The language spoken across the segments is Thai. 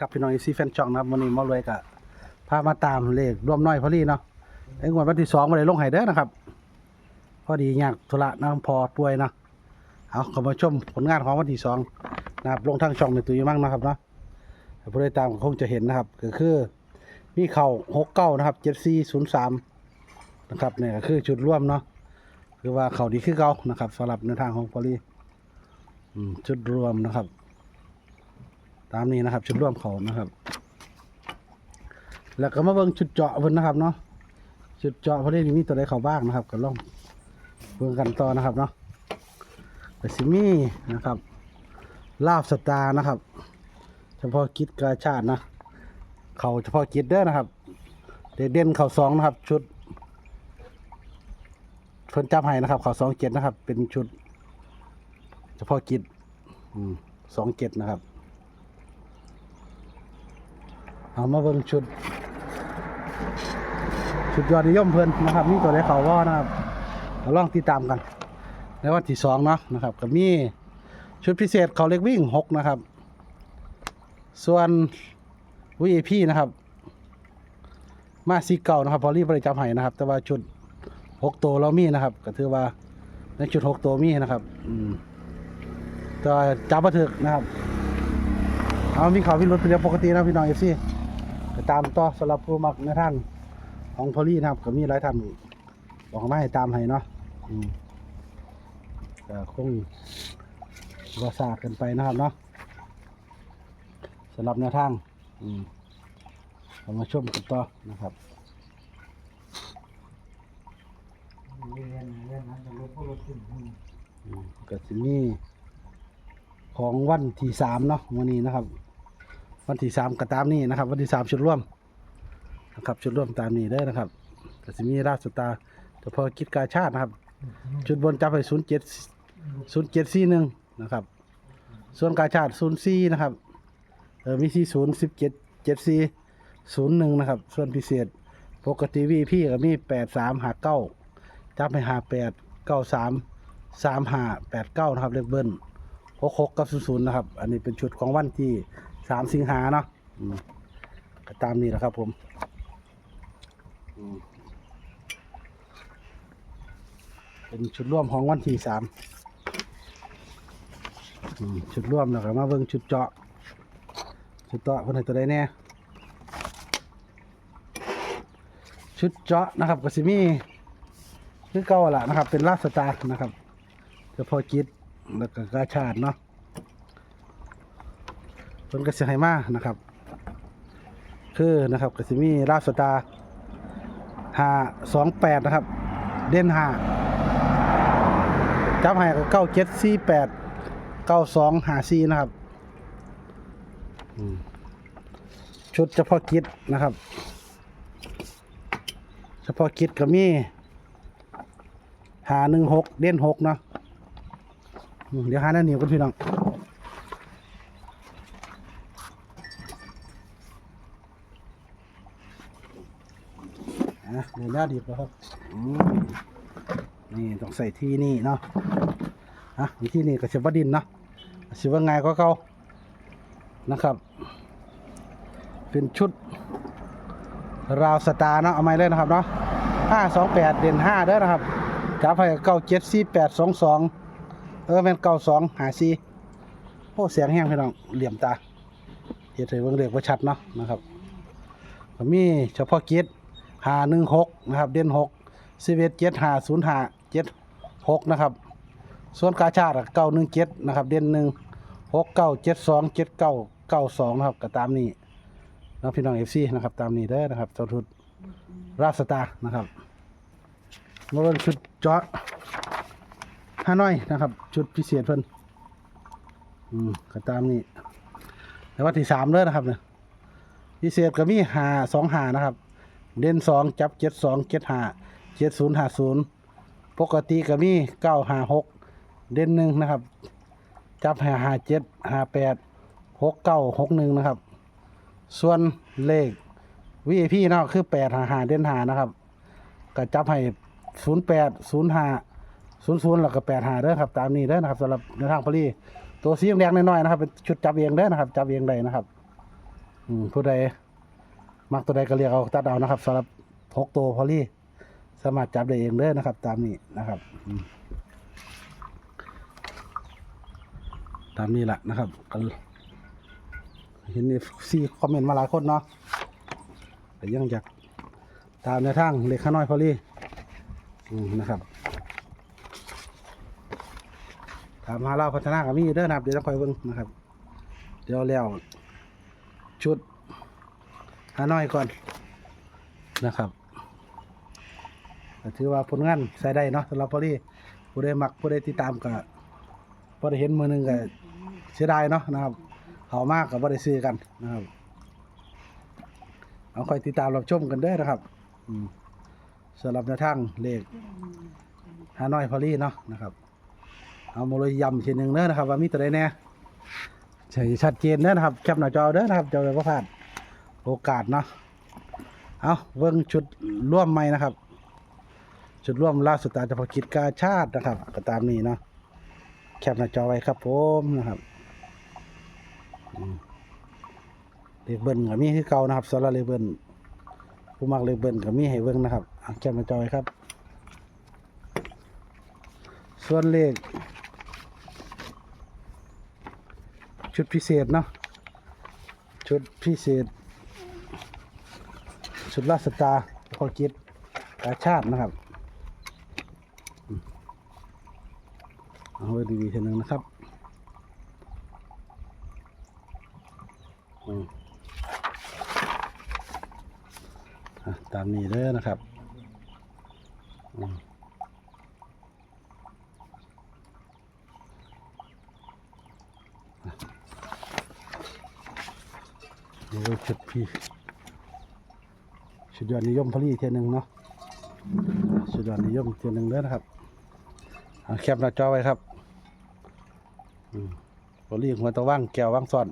ครับพี่น้องอีซีแฟนช่องนะครับวันนี้มารวยกับพามาตามเลขร่วมน้อยพอดีเนาะไอ้งวดวันที่สองมาเลยลงไห้เด้อนะครับ พอดีอยากธุระนะพอป่วยเนาะเอาเข้ามาชมผลงานของวันที่สองนะครับลงทางช่องในตัวยี่มั่งนะครับเนาะผู้ใดตามก็คงจะเห็นนะครับ ก็คือมีเข่าหกเก้านะครับเจ็ดสี่ศูนย์สามนะครับเนี่ยก็คือจุดร่วมเนาะคือว่าเข่าดีคือเก่านะครับสำหรับในทางของพอลีอืมจุดรวมนะครับ ตามนี้นะครับ ชุดร่วมเขานะครับ แล้วก็มาเบิ่งชุดเจาะเพิ่นนะครับเนาะชุดเจาะเพิ่นนี่มีตัวใดเขาบ้างนะครับก็ลองเบิ่งกันต่อนะครับเนาะแต่สิมี่นะครับ ลาบสตาร์นะครับ เฉพาะกิจกาชาตินะเขาเฉพาะกิจเด้อนะครับเดเด่นเขาสองนะครับ ชุดเพิ่นจับให้นะครับเขาสองเจ็ดนะครับ เป็นชุด เฉพาะกิจสองเจ็ดนะครับ เอามาเบิ่งชุด ชุดยอดนิยมเพิ่นนะครับมีตัวเลขเขาว่านะครับเราลองติดตามกัน ในวันที่สองเนาะนะครับก็มีชุดพิเศษเขาเล็กวิ่งหกนะครับ ส่วน VIP นะครับ มาซีเก่านะครับพอรีบริจาคให้นะครับ แต่ว่าชุดหกตัวเรามีนะครับ ก็ถือว่าในชุดหกตัวมีนะครับอืมแต่ว่าจับมาถึกนะครับ เอามีข่าวพิรุธเป็นเรื่องปกตินะพี่น้องเอฟซี ตามต่อสำหรับผู้มักในทางของพอลี่นะครับ ก็มีหลายท่านบอกมาให้ตามให้เนาะอืมก็คงก็ทรากันไปนะครับเนาะสำหรับแนวทาง อืมเรามาชมกันต่อนะครับอืมก็สิมีของวันที่สามเนาะวันนี้นะครับ วันที่สามก็ตามนี้นะครับ วันที่สามชุดร่วมนะครับชุดร่วมตามนี้ได้อนะครับก็สิมีราชสตาร์เฉพาะกิจการชาตินะครับ ชุดบนจับไปศูนย์เจ็ดศูนย์เจ็ดสี่หนึ่งนะครับ ส่วนกาชาติศูนย์สี่นะครับเออมีสี่ศูนย์สิบเจ็ดเจ็ดสี่ศูนย์หนึ่งนะครับ ส่วนพิเศษปกติวีพี่ก็มีแปดสามหาเก้าจับไปหาแปดเก้าสามสามหาแปดเก้านะครับเลขเบิ้ลหกหกกับศูนย์ศูนย์นะครับ อันนี้เป็นชุดของวันที่ สามสิงหาเนาะอืมก็ตามนี้แหละครับผมอืมเป็นชุดร่วมของวันที่สามอืมชุดร่วมแล้วก็มาเบิ่งชุดเจาะ ชุดเจาะคนไหนตัวใดแน่ชุดเจาะนะครับก็สิมีคือเก่าล่ะนะครับ เป็นลาสตาร์นะครับเฉพาะกิจแล้วก็กาชาดเนาะ เพิ่นก็สิให้มานะครับ คือนะครับก็สิมีลาดสตาห้าสองแปดนะครับ เด่นห้าจับให้ก็เก้าเจ็ดสี่แปดเก้าสองห้าสี่นะครับชุดเฉพาะกิจนะครับ เฉพาะกิจก็มีหาหนึ่งหกเด่นหกเนาะเดี๋ยวหาหน้าเหนียวกันพี่น้องอะเดี๋ยว หน้าดีบแล้วครับอืมนี่ต้องใส่ที่นี่เนาะอะที่นี่ก็เชฟดินเนาะชิว่าไงก็เก่านะครับ เป็นชุดราวสตาร์เนาะเอาไม่เลยนะครับเนาะห้าสองแปดเด่นห้าเด้อนะครับจับไปเก้าเจ็ดสี่แปดสองสองเออเป็นเก้าสองหาสี่โอ้เสียงแห้งพี่น้องเหลี่ยมตาเฮ็ดให้เบิ่งเด็กว่าชัดเนาะนะครับมีเฉพาะกิจ หาหนึ่งหกนะครับ เด่นหกสิบเอ็ดเจ็ดหาศูนย์หาเจ็ดหกนะครับ ส่วนกาชาติเก้าหนึ่งเจ็ดนะครับ เด่นหนึ่งหกเก้าเจ็ดสองเจ็ดเก้าเก้าสองนะครับก็ตามนี้น้องพี่น้องเอฟซีนะครับ ตามนี้เด้นะครับเจ้าทุดราสตานะครับมาเป็นชุดจาะห้าน้อยนะครับ ชุดพิเศษเพิ่นอืมก็ตามนี้แต่ว่าที่สามเด้นะครับเนี่ยพิเศษก็มีหาสองหานะครับ เด่นสองจับเจ็ดสองเจ็ดห้าเจ็ดศูนย์ห้าศูนย์ปกติก็มีเก้าห้าหกเด่นหนึ่งนะครับ จับห้าห้าเจ็ดห้าแปดหกเก้าหกหนึ่งนะครับ ส่วนเลข VIP เนาะคือแปดห้าห้าเด่นห้านะครับก็จับให้ศูนย์แปดศูนย์ห้าศูนย์ศูนย์แล้วก็แปดห้าเด้อครับตามนี้เด้อนะครับสำหรับในทางพลีตัวสีแดงน้อยๆนะครับเป็นชุดจับเองเด้อนะครับ จับเองได้นะครับผู้ใด มักตัวใดก็เรียกเอาตัดเอานะครับสำหรับหกตัวพอลี่สามารถจับได้เองเลยนะครับ ตามนี้นะครับ ตามนี้แหละนะครับก็เห็นซีคอมเมนต์มาหลายคนเนาะแต่ยังอยากตามในทางเลขข้าน้อยพอลี่นะครับถามหาเราพัฒนากับมีเด้อนะครับเดี๋ยวคอยเบิ่งนะครับ เดี๋ยวแล้วชุด หาน้อยก่อนนะครับถือว่าผลงานใส่ได้เนาะสำหรับพอดีผู้ใดมักผู้ใดติดตามก็พอได้เห็นมือหนึ่งก็เสียดายเนาะนะครับเขามากกับพอได้ซื้อกันนะครับเอาคอยติดตามรับชมกันด้อนะครับสำหรับในวทางเลขหานอยพอลี่เนาะนะครับ เอามาเลยย้ำทีหนึ่งเด้อนะครับ ว่ามีตัวใดแน่ช่ชัดเจนเด้อนะครับแคปหน้าจอเด้อนะครับเจ้าเลยพ่พลาด โอกาสเนาะเอาเบิ่งชุดร่วมใหม่นะครับ ชุดร่วมล่าสุดตามเฉพาะกิจกาชาตินะครับ ก็ตามนี้เนาะแคปหน้าจอไว้ครับผมนะครับเลเบิ้ลก็มีคือเก่านะครับสำหรับเลเบิ้ลผู้มักเลเบิ้ลก็มีให้เบิ่งนะครับแคปหน้าจอไว้ครับ ส่วนเลข ชุดพิเศษเนาะชุดพิเศษ ชุดราสตาพอกิจกาชาตินะครับเอาไว้ดีๆทีหนึ่งนะครับอือตามนี้เลยนะครับอืมนี่ก็ชุดพี่ ชุดยอดนิยมพลีเทียหนึ่งเนาะชุดยอดนิยมเทียหนึ่งเด้อนะครับเอาแคปหน้าจอไว้ครับอืมพลีหัวตะว่างแก้วว่างซ่อน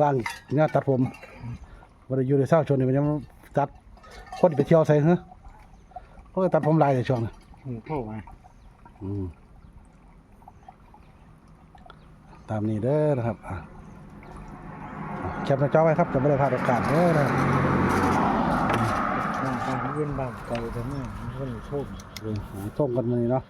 ว่างเนี่ยตัดผมวันอยู่ในเศร้าชนนี่มันยังตัดคนไปเที่ยวใส่เหรอเพราะว่าตัดผมลายในช่วงนี้อืมเข้ามาอืมตามนี้เด้อนะครับอะแคปหน้าจอไว้ครับจะไม่ได้พลาดโอกาสเด้อนะครับบางการ เย็นบางไกลแต่แม่มันก็มีโชคเรื่องส่งกันมานี่เนาะ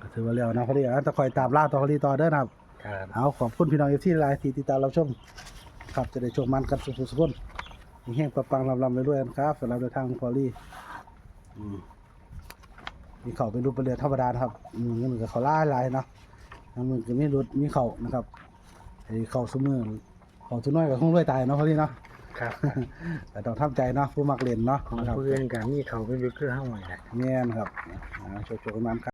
ก็ถือว่าเร็วนะพอดีอะจะคอยตามล่าต่อพอดีต่อเด้อนะครับครับเอาขอบคุณพี่น้องเอฟซีหลายที่ติดตามเราชมครับจะได้ชมมันกันสุขสุขคนมีแห้งปังปังลำลำไปด้วยๆนะครับสำหรับในทางพอลี่อืมมีเข่าเป็นรูปเป็นเรือธรรมดานะครับมือก็เหมือนกับเขาล่าลายเนาะแล้วมือก็มีรุดมีเข่านะครับไอ้เข่าสมือเข่าตัวน้อยกับคงรวยตายเนาะพอลี่เนาะ ครับแต่ต้องทำใจเนาะผู้มักเล่นเนาะของนะครับเพื่อนกับมีเขาเป็นยุคคือห้าหน่อยแหละ แม่นครับอ่าโชว์ๆกันมาครับ